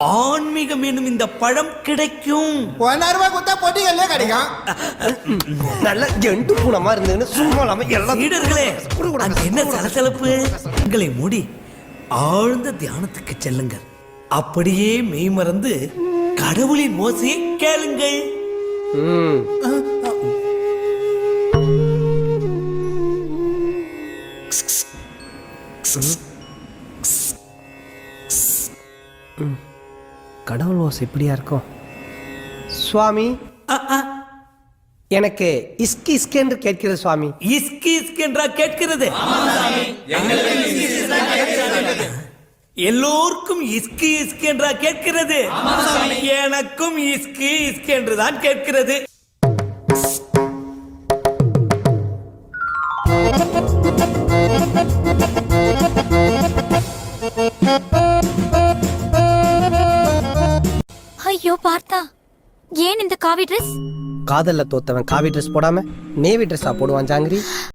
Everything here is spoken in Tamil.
ஆன்மீகம் என்னும் இந்த பழம் கிடைக்கும். ஒன்னாயிரம் ரூபாய் கொடுத்தா பொட்டிகள்லயே கிடைக்கும். நல்ல ஜெண்டு பூனமா இருந்ததுன்னு சும்மா இல்லாம எல்லாம் சீடர்களே அங்க என்ன சலசலப்பு? உங்களை மூடி ஆழ்ந்த தியானத்துக்கு செல்லுங்கள். அப்படியே மெய் மறந்து கடவுளின் ஓசையை கேளுங்கள். ம். கடவுள் ஓசை இப்படியா இருக்கும்? சுவாமி அ, அ, எனக்கு இஸ்கி இஸ்கி என்று கேட்கிறது சுவாமி. இஸ்கி இஸ்கி என்றா கேட்கிறது? எல்லோருக்கும் இஸ்கி இஸ்கி என்றா கேட்கிறது. எனக்கும் இஸ்கி இஸ்கி என்றுதான் கேட்கிறது. ஐயோ பார்த்தா. ஏன் இந்த காவி ட்ரெஸ் காதல்ல தோத்தவன் காவி ட்ரெஸ் போடாம நேவி ட்ரெஸ்ஸா போடுவான் ஜாங்கிரி.